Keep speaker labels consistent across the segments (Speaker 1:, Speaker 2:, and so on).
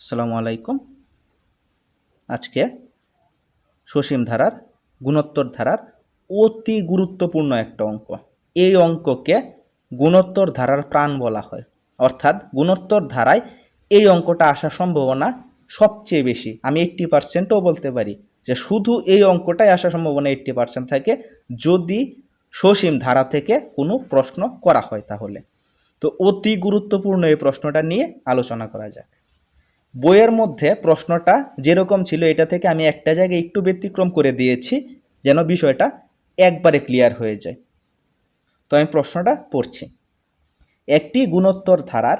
Speaker 1: আসসালামু আলাইকুম। আজকে সসীম ধারার, গুণোত্তর ধারার অতি গুরুত্বপূর্ণ একটা অঙ্ক। এই অঙ্ককে গুণোত্তর ধারার প্রাণ বলা হয়। অর্থাৎ গুণোত্তর ধারায় এই অঙ্কটা আসার সম্ভাবনা সবচেয়ে বেশি। আমি এইট্টি পার্সেন্টও বলতে পারি যে শুধু এই অঙ্কটাই আসার সম্ভাবনা এইট্টি পার্সেন্ট থাকে যদি সসীম ধারা থেকে কোনো প্রশ্ন করা হয় তাহলে। তো অতি গুরুত্বপূর্ণ এই প্রশ্নটা নিয়ে আলোচনা করা যাক। বইয়ের মধ্যে প্রশ্নটা যেরকম ছিল, এটা থেকে আমি একটা জায়গায় একটু ব্যতিক্রম করে দিয়েছি, যেন বিষয়টা একবারে ক্লিয়ার হয়ে যায়। তো আমি প্রশ্নটা পড়ছি। একটি গুণোত্তর ধারার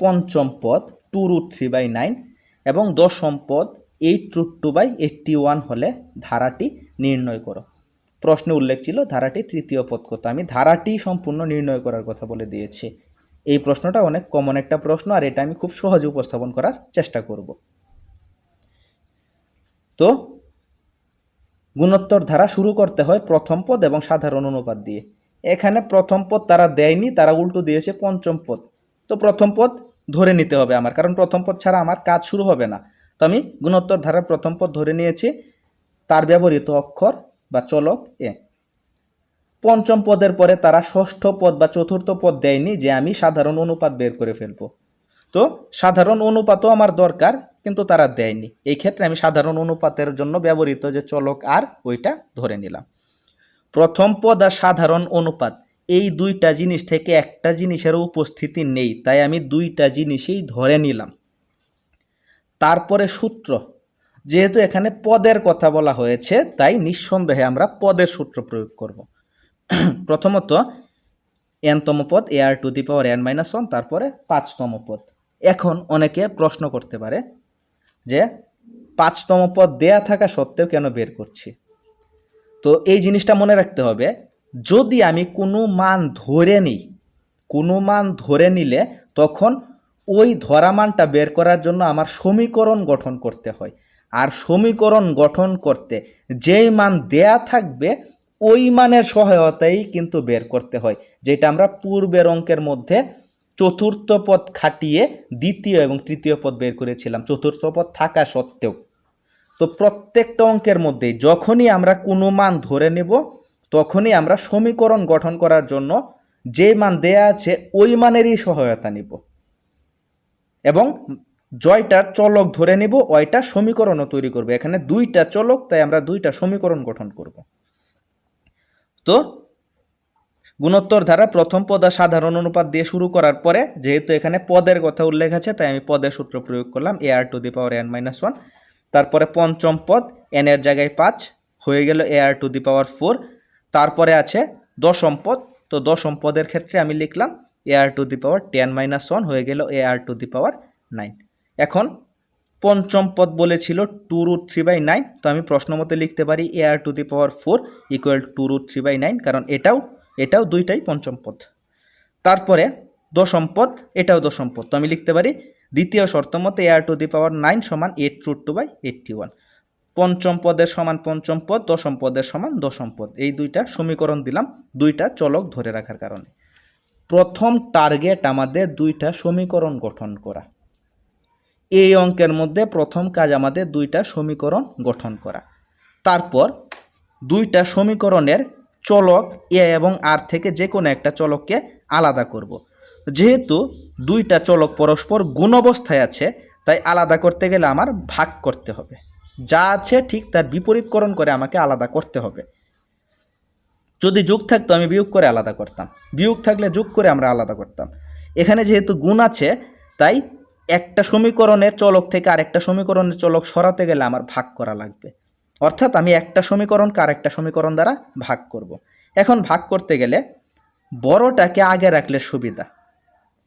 Speaker 1: পঞ্চম পদ two root three by nine এবং দশম পদ eight root two by eighty one হলে ধারাটি নির্ণয় করো। প্রশ্নে উল্লেখ ছিল ধারাটি তৃতীয় পদ কত আমি ধারাটি সম্পূর্ণ নির্ণয় করার কথা বলে দিয়েছি। এই প্রশ্নটা অনেক কমন একটা প্রশ্ন আর এটা আমি খুব সহজে উপস্থাপন করার চেষ্টা করব। তো, গুণোত্তর ধারা শুরু করতে হয় প্রথম পদ এবং সাধারণ অনুপাত দিয়ে। এখানে প্রথম পদ তারা দেয়নি, তারা উল্টো দিয়েছে পঞ্চম পদ। তো প্রথম পদ ধরে নিতে হবে আমার, কারণ প্রথম পদ ছাড়া আমার কাজ শুরু হবে না। তো আমি গুণোত্তর ধারার প্রথম পদ ধরে নিয়েছি, তার ব্যবহৃত অক্ষর বা চলক এ। পঞ্চম পদের পরে তারা ষষ্ঠ পদ বা চতুর্থ পদ দেয়নি যে আমি সাধারণ অনুপাত বের করে ফেলব। তো সাধারণ অনুপাতও আমার দরকার, কিন্তু তারা দেয়নি। এই ক্ষেত্রে আমি সাধারণ অনুপাতের জন্য ব্যবহৃত যে চলক আর ওইটা ধরে নিলাম। প্রথম পদ আর সাধারণ অনুপাত, এই দুইটা জিনিস থেকে একটা জিনিসের উপস্থিতি নেই, তাই আমি দুইটা জিনিসই ধরে নিলাম। তারপরে সূত্র, যেহেতু এখানে পদের কথা বলা হয়েছে, তাই নিঃসন্দেহে আমরা পদের সূত্র প্রয়োগ করব। প্রথমত এনতম পদ A R to the power N minus one তারপরে পাঁচতম পদ। এখন অনেকে প্রশ্ন করতে পারে যে পাঁচতম পদ দেয়া থাকা সত্ত্বেও কেন বের করছি? তো এই জিনিসটা মনে রাখতে হবে, যদি আমি কোনো মান ধরে নিই, কোনো মান ধরে নিলে তখন ওই ধরা মানটা বের করার জন্য আমার সমীকরণ গঠন করতে হয়। আর সমীকরণ গঠন করতে যেই মান দেয়া থাকবে ওই মানের সহায়তাই কিন্তু বের করতে হয়, যেটা আমরা পূর্বের অঙ্কের মধ্যে চতুর্থ পদ খাটিয়ে দ্বিতীয় এবং তৃতীয় পদ বের করেছিলাম, চতুর্থ পদ থাকা সত্ত্বেও। তো প্রত্যেকটা অঙ্কের মধ্যেই যখনই আমরা কোনো মান ধরে নেব, তখনই আমরা সমীকরণ গঠন করার জন্য যে মান দেয়া আছে, ওই মানেরই সহায়তা নিব। এবং জয়টা চলক ধরে নেব, ওইটা সমীকরণও তৈরি করবে। এখানে দুইটা চলক, তাই আমরা দুইটা সমীকরণ গঠন করব। তো গুণোত্তর ধারা প্রথম পদ সাধারণ অনুপাত দিয়ে শুরু করার পরে, যেহেতু এখানে পদের কথা উল্লেখ আছে, তাই আমি পদের সূত্র প্রয়োগ করলাম A R to the power N minus one তারপরে পঞ্চম পদ এন এর জায়গায় পাঁচ, হয়ে গেল এ আর টু দি পাওয়ার ফোর তারপরে আছে দশম পদ, তো দশম পদের ক্ষেত্রে আমি লিখলাম A R to the power ten minus one হয়ে গেল এ আর টু দি পাওয়ার নাইন এখন পঞ্চম পদ বলেছিল two root three by nine. তো আমি প্রশ্ন মতে লিখতে পারি A R to the power four equal to root three by nine, কারণ এটাও এটাও দুইটাই পঞ্চম পদ। তারপরে দশম পদ, এটাও দশম পদ। তো আমি লিখতে পারি দ্বিতীয় শর্ত মতে A R to the power nine সমান eight root two by eighty one. পঞ্চম পদের সমান পঞ্চম পদ, দশম পদের সমান দশম পদ। এই দুইটা সমীকরণ দিলাম, দুইটা চলক ধরে রাখার কারণে। প্রথম টার্গেট আমাদের দুইটা সমীকরণ গঠন করা। এই অঙ্কের মধ্যে প্রথম কাজ আমাদের দুইটা সমীকরণ গঠন করা। তারপর দুইটা সমীকরণের চলক এ এবং আর থেকে যে কোনো একটা চলককে আলাদা করব। যেহেতু দুইটা চলক পরস্পর গুণ অবস্থায় আছে, তাই আলাদা করতে গেলে আমার ভাগ করতে হবে। যা আছে ঠিক তার বিপরীতকরণ করে আমাকে আলাদা করতে হবে। যদি যোগ থাকতো আমি বিয়োগ করে আলাদা করতাম। বিয়োগ থাকলে যোগ করে আমরা আলাদা করতাম। এখানে যেহেতু গুণ আছে, তাই একটা সমীকরণের চলক থেকে আরেকটা সমীকরণের চলক সরাতে গেলে আমার ভাগ করা লাগবে। অর্থাৎ আমি একটা সমীকরণকে আরেকটা সমীকরণ দ্বারা ভাগ করব। এখন ভাগ করতে গেলে বড়টাকে আগে রাখলে সুবিধা।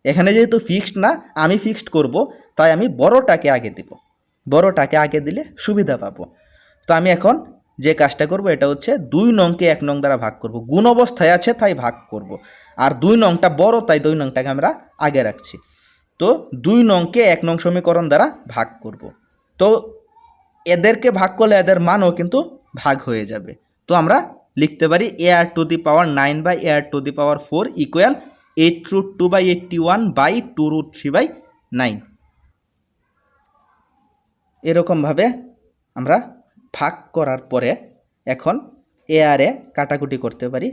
Speaker 1: এখানে যেহেতু ফিক্সড না, আমি ফিক্সড করব, তাই আমি বড়টাকে আগে দেব। বড়টাকে আগে দিলে সুবিধা পাবো। তো আমি এখন যে কাজটা করব, এটা হচ্ছে দুই নংকে এক নং দ্বারা ভাগ করব। গুণ অবস্থায় আছে, তাই ভাগ করব। আর দুই নংটা বড়, তাই দুই নংটাকে আমরা আগে রাখছি। তো দুই নংকে এক নং সমীকরণ দ্বারা ভাগ করব। তো এদেরকে ভাগ করলে এদের মানও কিন্তু ভাগ হয়ে যাবে। তো আমরা লিখতে পারি A R to the power nine by A R to the power four equal eight root two by eighty one by two root three by nine এরকমভাবে আমরা ভাগ করার পরে এখন এ আর এ কাটাকুটি করতে পারি।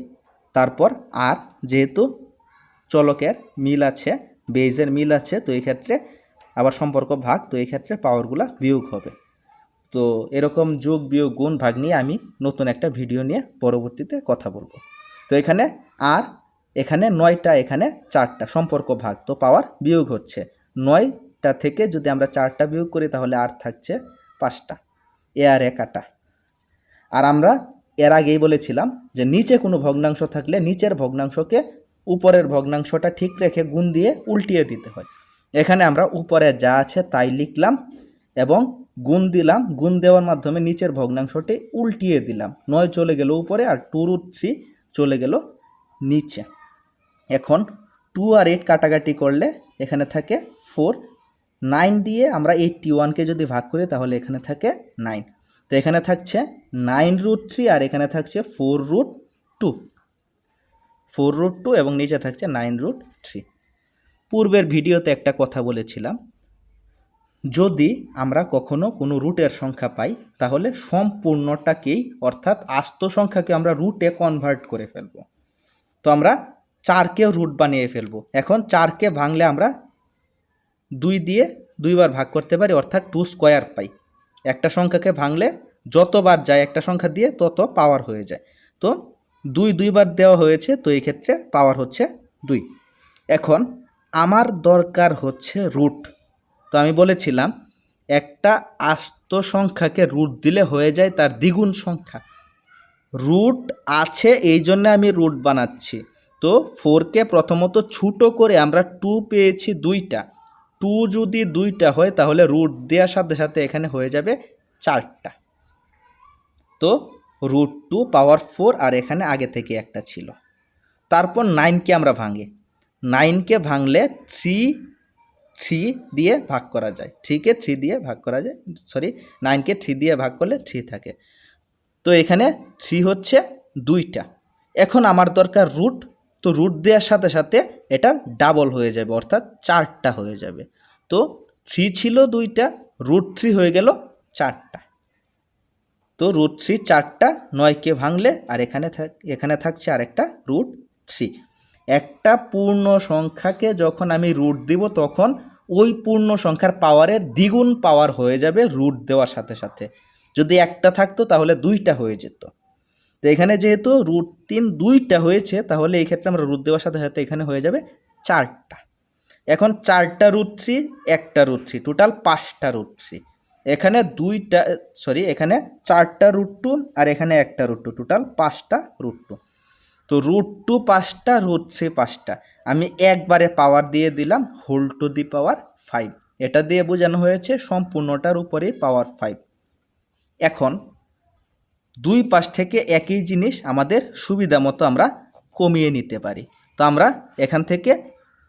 Speaker 1: তারপর আর যেহেতু চলকের মিল আছে বেজের মিল আছে, তো এই ক্ষেত্রে আবার সম্পর্ক ভাগ, তো এই ক্ষেত্রে পাওয়ারগুলো বিয়োগ হবে। তো এরকম যোগ, বিয়োগ, গুণ, ভাগ নিয়ে আমি নতুন একটা ভিডিও নিয়ে পরবর্তীতে কথা বলব। তো এখানে আর, এখানে নয়টা, এখানে চারটা সম্পর্ক ভাগ, তো পাওয়ার বিয়োগ হচ্ছে। নয়টা থেকে যদি আমরা চারটা বিয়োগ করি, তাহলে আর থাকছে পাঁচটা, এ আর এ কাটা আর আমরা এর আগেই বলেছিলাম যে নিচে কোনো ভগ্নাংশ থাকলে নিচের ভগ্নাংশকে উপরের ভগ্নাংশটা ঠিক রেখে গুণ দিয়ে উল্টিয়ে দিতে হয়। এখানে আমরা উপরে যা আছে তাই লিখলাম এবং গুণ দিলাম, গুণ দেওয়ার মাধ্যমে নিচের ভগ্নাংশটি উল্টিয়ে দিলাম। নয় চলে গেল উপরে আর টু রুট থ্রি চলে গেল নিচে। এখন টু আর এইট কাটাকাটি করলে এখানে থাকে ফোর নাইন দিয়ে আমরা এইটটি ওয়ানকে যদি ভাগ করি তাহলে এখানে থাকে নাইন তো এখানে থাকছে নাইন রুট থ্রি আর এখানে থাকছে four root two four root two এবং নিচে থাকছে নাইন রুট থ্রি। পূর্বের ভিডিওতে একটা কথা বলেছিলাম, যদি আমরা কখনো কোনো রুটের সংখ্যা পাই, তাহলে সম্পূর্ণটাকেই, অর্থাৎ আস্ত সংখ্যাকে আমরা রুটে কনভার্ট করে ফেলব। তো আমরা চারকেও রুট বানিয়ে ফেলব। এখন চারকে ভাঙলে আমরা দুই দিয়ে দুইবার ভাগ করতে পারি, অর্থাৎ টু স্কোয়ার পাই। একটা সংখ্যাকে ভাঙলে যতবার যায় একটা সংখ্যা দিয়ে তত পাওয়ার হয়ে যায়। তো দুই দুইবার দেওয়া হয়েছে, তো এই ক্ষেত্রে পাওয়ার হচ্ছে দুই। এখন আমার দরকার হচ্ছে রুট তো আমি বলেছিলাম, একটা আস্ত সংখ্যাকে রুট দিলে হয়ে যায় তার দ্বিগুণ সংখ্যা। রুট আছে, এই জন্য আমি রুট বানাচ্ছি। তো ফোরকে প্রথমত ছোটো করে আমরা টু পেয়েছি দুইটা। টু যদি দুইটা হয়, তাহলে রুট দেওয়ার সাথে সাথে এখানে হয়ে যাবে চারটা। তো রুট টু পাওয়ার ফোর আর এখানে আগে থেকে একটা ছিল। তারপর নাইনকে আমরা ভাঙি। নাইনকে ভাঙলে থ্রি থ্রি দিয়ে ভাগ করা যায়। থ্রিকে থ্রি দিয়ে ভাগ করা যায়। সরি নাইনকে থ্রি দিয়ে ভাগ করলে থ্রি থাকে। তো এখানে থ্রি হচ্ছে দুইটা। এখন আমার দরকার রুট তো রুট দেওয়ার সাথে সাথে এটা ডাবল হয়ে যাবে, অর্থাৎ চারটা হয়ে যাবে। তো থ্রি ছিল দুইটা রুট থ্রি হয়ে গেল চারটা। তো রুট থ্রি চারটা নয়কে ভাঙলে আর এখানে এখানে থাকছে আরেকটা রুট থ্রি একটা পূর্ণ সংখ্যাকে যখন আমি রুট দিব তখন ওই পূর্ণ সংখ্যার পাওয়ারের দ্বিগুণ পাওয়ার হয়ে যাবে রুট দেওয়ার সাথে সাথে। যদি একটা থাকতো তাহলে দুইটা হয়ে যেত। তো এখানে যেহেতু রুট তিন দুইটা হয়েছে, তাহলে এই ক্ষেত্রে আমরা রুট দেওয়ার সাথে সাথে এখানে হয়ে যাবে চারটা। এখন চারটা রুট থ্রি একটা রুট থ্রি টোটাল পাঁচটা রুট থ্রি এখানে দুইটা সরি এখানে চারটা রুট টু আর এখানে একটা রুট টু টোটাল পাঁচটা রুট টু তো রুট টু পাঁচটা রুট থ্রি পাঁচটা। আমি একবারে পাওয়ার দিয়ে দিলাম whole to the power five এটা দিয়ে বোঝানো হয়েছে সম্পূর্ণটার উপরেই পাওয়ার ফাইভ এখন দুই পাশ থেকে একই জিনিস আমাদের সুবিধা মতো আমরা কমিয়ে নিতে পারি। তো আমরা এখান থেকে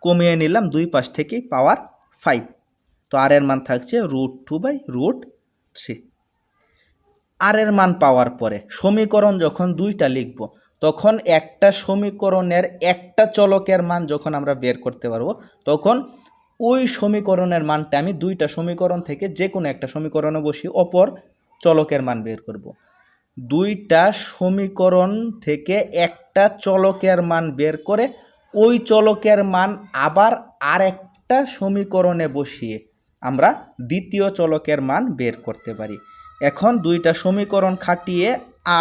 Speaker 1: কমিয়ে নিলাম দুই পাশ থেকেই পাওয়ার ফাইভ তো আর এর মান থাকছে root two by root three আর এর মান পাওয়ার পরে সমীকরণ যখন দুইটা লিখব, তখন একটা সমীকরণের একটা চলকের মান যখন আমরা বের করতে পারব, তখন ওই সমীকরণের মানটা আমি দুইটা সমীকরণ থেকে যে কোনো একটা সমীকরণে বসিয়ে অপর চলকের মান বের করব। দুইটা সমীকরণ থেকে একটা চলকের মান বের করে ওই চলকের মান আবার আর একটা সমীকরণে বসিয়ে আমরা দ্বিতীয় চলকের মান বের করতে পারি। এখন দুইটা সমীকরণ খাটিয়ে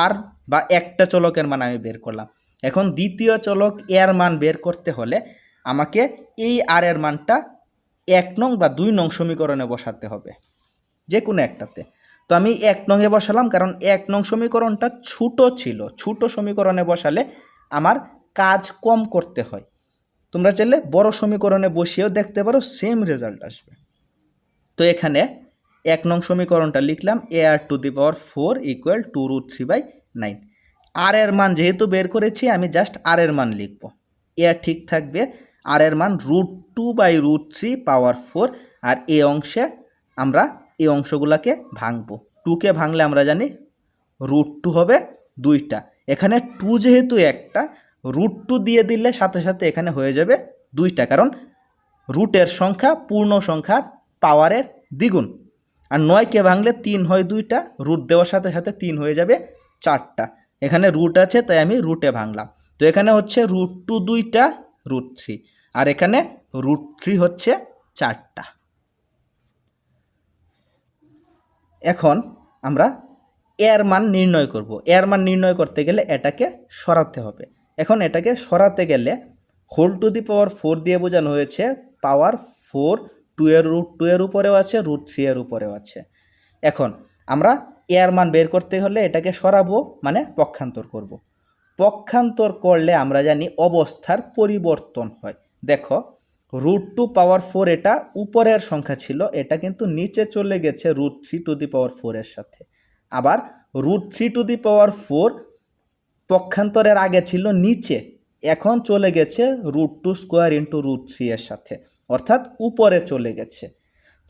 Speaker 1: আর বা একটা চলকের মান আমি বের করলাম। এখন দ্বিতীয় চলক এর মান বের করতে হলে আমাকে এই আর এর মানটা এক নং বা দুই নং সমীকরণে বসাতে হবে যে কোনো একটাতে। তো আমি এক নংয়ে বসালাম কারণ এক নং সমীকরণটা ছোট ছিল। ছোট সমীকরণে বসালে আমার কাজ কম করতে হয়। তোমরা চাইলে বড় সমীকরণে বসিয়েও দেখতে পারো সেম রেজাল্ট আসবে। তো এখানে এক নং সমীকরণটা লিখলাম A R to the power four equal to root three by nine আর এর মান যেহেতু বের করেছি, আমি জাস্ট আর এর মান লিখব। এ আর ঠিক থাকবে আর এর মান root two by root three power four আর এ অংশে আমরা এই অংশগুলোকে ভাঙবো। টুকে ভাঙলে আমরা জানি রুট টু হবে দুইটা। এখানে টু যেহেতু একটা রুট টু দিয়ে দিলে সাথে সাথে এখানে হয়ে যাবে দুইটা, কারণ রুটের সংখ্যা পূর্ণ সংখ্যার পাওয়ারের দ্বিগুণ। আর নয়কে ভাঙলে তিন হয় দুইটা রুট দেওয়ার সাথে সাথে তিন হয়ে যাবে চারটা। এখানে রুট আছে, তাই আমি রুটে ভাঙলাম। তো এখানে হচ্ছে রুট টু দুইটা রুট থ্রি আর এখানে রুট থ্রি হচ্ছে চারটা। এখন আমরা এর মান নির্ণয় করব। এর মান নির্ণয় করতে গেলে এটাকে সরাতে হবে। এখন এটাকে সরাতে গেলে whole to the power four দিয়ে বোঝানো হয়েছে পাওয়ার ফোর টু এর রুট টু এর উপরেও আছে রুট থ্রি এর উপরেও আছে। এখন আমরা এর মান বের করতে হলে এটাকে সরাবো মানে পক্ষান্তর করব। পক্ষান্তর করলে আমরা জানি অবস্থার পরিবর্তন হয়। দেখো রুট টু পাওয়ার ফোর এটা উপরের সংখ্যা ছিল, এটা কিন্তু নিচে চলে গেছে root three to the power ফোরের সাথে। আবার root three to the power four পক্ষান্তরের আগে ছিল নিচে, এখন চলে গেছে root two square into root three এর সাথে। অর্থাৎ উপরে চলে গেছে।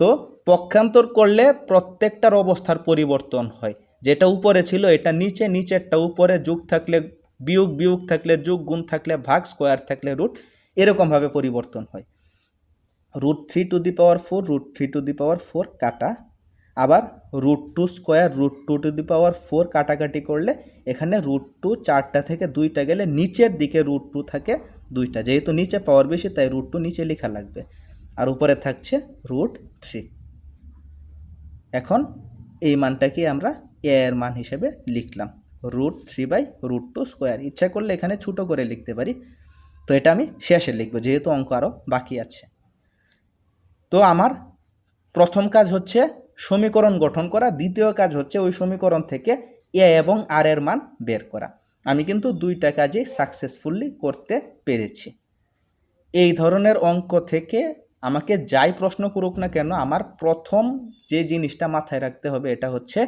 Speaker 1: তো পক্ষান্তর করলে প্রত্যেকটার অবস্থার পরিবর্তন হয়। যেটা উপরে ছিল, এটা নিচে, নিচেরটা উপরে, যোগ থাকলে বিয়োগ বিয়োগ থাকলে যোগ, গুণ থাকলে ভাগ, স্কোয়ার থাকলে রুট, এরকমভাবে পরিবর্তন হয়। Root three to the power four, root three to the power four, কাটা। আবার root two square, root two to the power four, কাটাকাটি করলে এখানে রুট টু চারটা থেকে দুইটা গেলে নিচের দিকে রুট টু থাকে দুইটা, যেহেতু নিচে পাওয়ার বেশি, তাই রুট টু নিচে লেখা লাগবে। আর উপরে থাকছে রুট থ্রি এখন এই মানটাকে আমরা এ এর মান হিসেবে লিখলাম। Root three by root two square ইচ্ছা করলে এখানে ছোটো করে লিখতে পারি। তো এটা আমি শেষে লিখব, যেহেতু অঙ্ক আরও বাকি আছে। তো আমার প্রথম কাজ হচ্ছে সমীকরণ গঠন করা। দ্বিতীয় কাজ হচ্ছে ওই সমীকরণ থেকে এ এবং আর এর মান বের করা। আমি কিন্তু দুইটা কাজই সাকসেসফুলি করতে পেরেছি। এই ধরনের অঙ্ক থেকে আমাকে যাই প্রশ্ন করুক না কেন, আমার প্রথম যে জিনিসটা মাথায় রাখতে হবে এটা হচ্ছে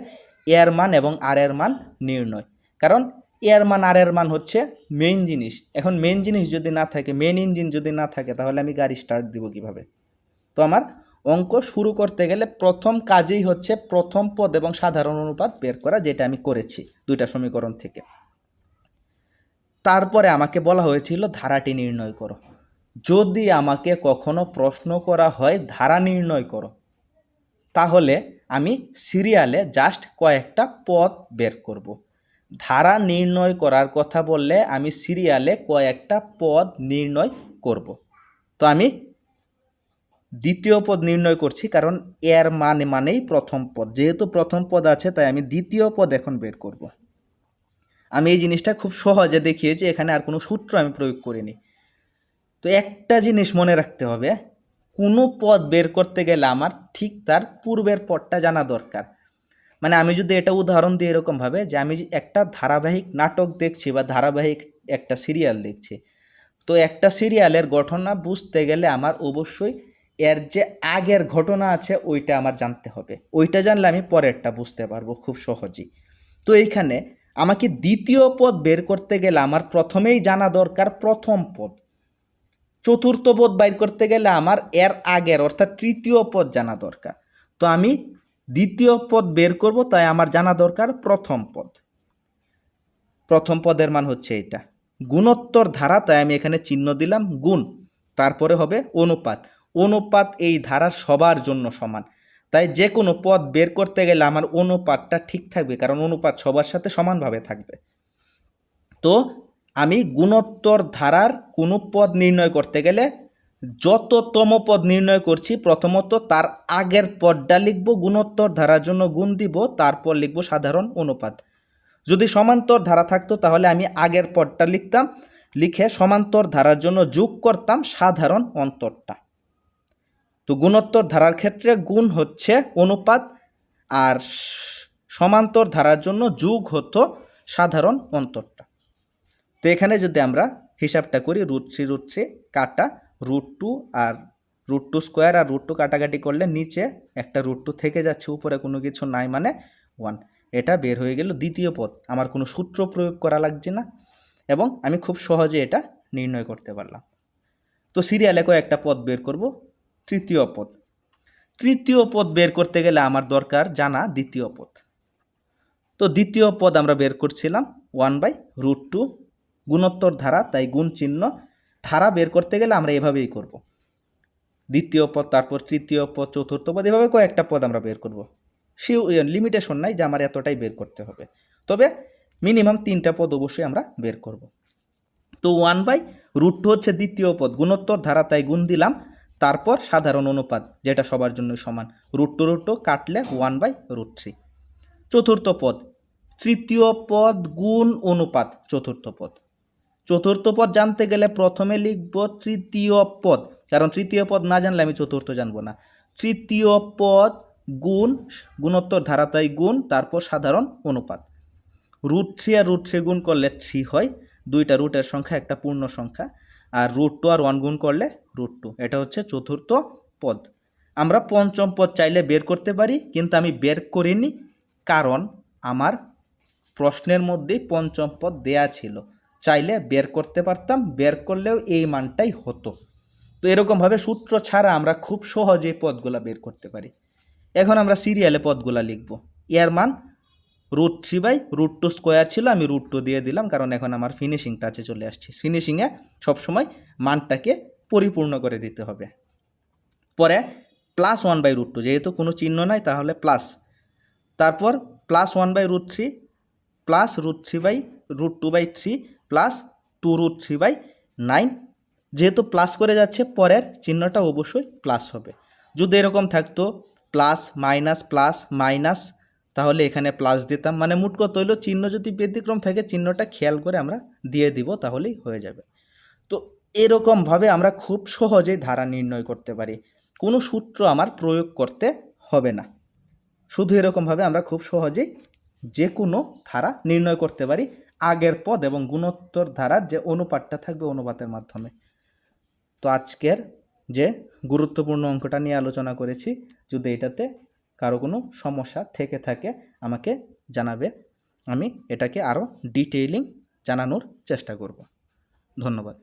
Speaker 1: এর মান এবং আর এর মান নির্ণয়। কারণ এর মান, আর এর মান হচ্ছে মেইন জিনিস। এখন মেইন জিনিস যদি না থাকে মেইন ইঞ্জিন যদি না থাকে, তাহলে আমি গাড়ি স্টার্ট দিব কীভাবে? তো আমার অঙ্ক শুরু করতে গেলে প্রথম কাজেই হচ্ছে প্রথম পদ এবং সাধারণ অনুপাত বের করা, যেটা আমি করেছি দুইটা সমীকরণ থেকে। তারপরে আমাকে বলা হয়েছিল, ধারাটি নির্ণয় করো যদি আমাকে কখনো প্রশ্ন করা হয়, ধারা নির্ণয় করো তাহলে আমি সিরিয়ালে জাস্ট কয়েকটা পদ বের করব। ধারা নির্ণয় করার কথা বললে আমি সিরিয়ালে কয়েকটা পদ নির্ণয় করব। তো আমি দ্বিতীয় পদ নির্ণয় করছি, কারণ এর মানে মানেই প্রথম পদ যেহেতু প্রথম পদ আছে, তাই আমি দ্বিতীয় পদ এখন বের করব। আমি এই জিনিসটা খুব সহজে দেখিয়েছি, এখানে আর কোনো সূত্র আমি প্রয়োগ করিনি। তো একটা জিনিস মনে রাখতে হবে, কোনো পদ বের করতে গেলে আমার ঠিক তার পূর্বের পদটা জানা দরকার। মানে আমি যদি এটা উদাহরণ দিই এরকমভাবে যে আমি একটা ধারাবাহিক নাটক দেখছি বা ধারাবাহিক একটা সিরিয়াল দেখছি, তো একটা সিরিয়ালের ঘটনা বুঝতে গেলে আমার অবশ্যই এর যে আগের ঘটনা আছে ওইটা আমার জানতে হবে। ওইটা জানলে আমি পরেরটা বুঝতে পারব খুব সহজেই। তো এইখানে আমাকে দ্বিতীয় পদ বের করতে গেলে আমার প্রথমেই জানা দরকার প্রথম পদ। চতুর্থ পদ বাইর করতে গেলে আমার এর আগের অর্থাৎ তৃতীয় পদ জানা দরকার। তো আমি দ্বিতীয় পদ বের করব, তাই আমার জানা দরকার প্রথম পদ। প্রথম পদের মান হচ্ছে এটা গুণোত্তর ধারা, তাই আমি এখানে চিহ্ন দিলাম, গুণ। তারপরে হবে অনুপাত। অনুপাত এই ধারার সবার জন্য সমান। তাই যে কোনো পদ বের করতে গেলে আমার অনুপাতটা ঠিক থাকবে, কারণ অনুপাত সবার সাথে সমানভাবে থাকবে। তো আমি গুণোত্তর ধারার কোনো পদ নির্ণয় করতে গেলে যততম পদ নির্ণয় করছি, প্রথমত তার আগের পদটা লিখব, গুণোত্তর ধারার জন্য গুণ দিব, তারপর লিখব সাধারণ অনুপাত। যদি সমান্তর ধারা থাকতো তাহলে আমি আগের পদটা লিখতাম, লিখে সমান্তর ধারার জন্য যোগ করতাম সাধারণ অন্তরটা। তো গুণোত্তর ধারার ক্ষেত্রে গুণ হচ্ছে অনুপাত আর সমান্তর ধারার জন্য যুগ হতো সাধারণ অন্তরটা। তো এখানে যদি আমরা হিসাবটা করি, রুট থ্রি রুট থ্রি কাটা রুট টু আর রুট টু স্কোয়ার আর রুট টু কাটাকাটি করলে নিচে একটা রুট টু থেকে যাচ্ছে, উপরে কোনো কিছু নাই মানে ওয়ান। এটা বের হয়ে গেল দ্বিতীয় পদ। আমার কোনো সূত্র প্রয়োগ করা লাগছে না এবং আমি খুব সহজে এটা নির্ণয় করতে পারলাম। তো সিরিয়ালে কয়েকটা পদ বের করব। তৃতীয় পদ। তৃতীয় পদ বের করতে গেলে আমার দরকার জানা দ্বিতীয় পদ। তো দ্বিতীয় পদ আমরা বের করছিলাম ওয়ান বাই রুট টু গুণোত্তর ধারা, তাই গুণ চিহ্ন, ধারা বের করতে গেলে আমরা এভাবেই করব। দ্বিতীয় পদ, তারপর তৃতীয় পদ, চতুর্থ পদ, এভাবে কয়েকটা পদ আমরা বের করব। সে লিমিটেশন নাই যে আমার এতটাই বের করতে হবে। তবে মিনিমাম তিনটা পদ অবশ্যই আমরা বের করব। তো ওয়ান বাই রুট টু হচ্ছে দ্বিতীয় পদ, গুণোত্তর ধারা, তাই গুণ দিলাম তারপর সাধারণ অনুপাত, যেটা সবার জন্য সমান। রুট টু রুট টু কাটলে ওয়ান বাই রুট থ্রি চতুর্থ পদ, তৃতীয় পদ গুণ অনুপাত, চতুর্থ পদ। চতুর্থ পদ জানতে গেলে প্রথমে লিখব তৃতীয় পদ। কারণ তৃতীয় পদ না জানলে আমি চতুর্থ জানব না। তৃতীয় পদ গুণ, গুণোত্তর ধারাতাই গুণ, তারপর সাধারণ অনুপাত। রুট থ্রি আর রুট থ্রি গুণ করলে থ্রি হয়। দুইটা রুটের সংখ্যা, একটা পূর্ণ সংখ্যা। আর রুট টু আর ওয়ান গুণ করলে রুট টু এটা হচ্ছে চতুর্থ পদ। আমরা পঞ্চম পদ চাইলে বের করতে পারি, কিন্তু আমি বের করিনি কারণ আমার প্রশ্নের মধ্যেই পঞ্চম পদ দেয়া ছিল। চাইলে বের করতে পারতাম, বের করলেও এই মানটাই হতো। তো এরকমভাবে সূত্র ছাড়া আমরা খুব সহজেই পদগুলা বের করতে পারি। এখন আমরা সিরিয়ালে পদগুলা লিখব। এর মান root three by root two square ছিল, আমি রুট টু দিয়ে দিলাম, কারণ এখন আমার ফিনিশিং টাচে চলে আসছে। ফিনিশিংয়ে সবসময় মানটাকে পরিপূর্ণ করে দিতে হবে। পরে plus one by root two যেহেতু কোনো চিহ্ন নাই, তাহলে প্লাস তারপর plus one by root three plus root three by root two by three plus two root three by nine যেহেতু প্লাস করে যাচ্ছে, পরের চিহ্নটা অবশ্যই প্লাস হবে। যদি এরকম থাকতো প্লাস মাইনাস প্লাস মাইনাস তাহলে এখানে প্লাস দিতাম। মানে মোট কত হইল? চিহ্ন যদি ব্যতিক্রম থাকে, চিহ্নটা খেয়াল করে আমরা দিয়ে দিব, তাহলেই হয়ে যাবে। তো এরকমভাবে আমরা খুব সহজেই ধারা নির্ণয় করতে পারি। কোনো সূত্র আমার প্রয়োগ করতে হবে না। শুধু এরকমভাবে আমরা খুব সহজেই যে কোনো ধারা নির্ণয় করতে পারি। আগের পদ এবং গুণোত্তর ধারার যে অনুপাতটা থাকবে অনুপাতের মাধ্যমে। তো আজকের যে গুরুত্বপূর্ণ অঙ্কটা নিয়ে আলোচনা করেছি, যদি এটাতে কারও কোনো সমস্যা থেকে থাকে, আমাকে জানাবে। আমি এটাকে আরও ডিটেইলিং জানানোর চেষ্টা করব। ধন্যবাদ।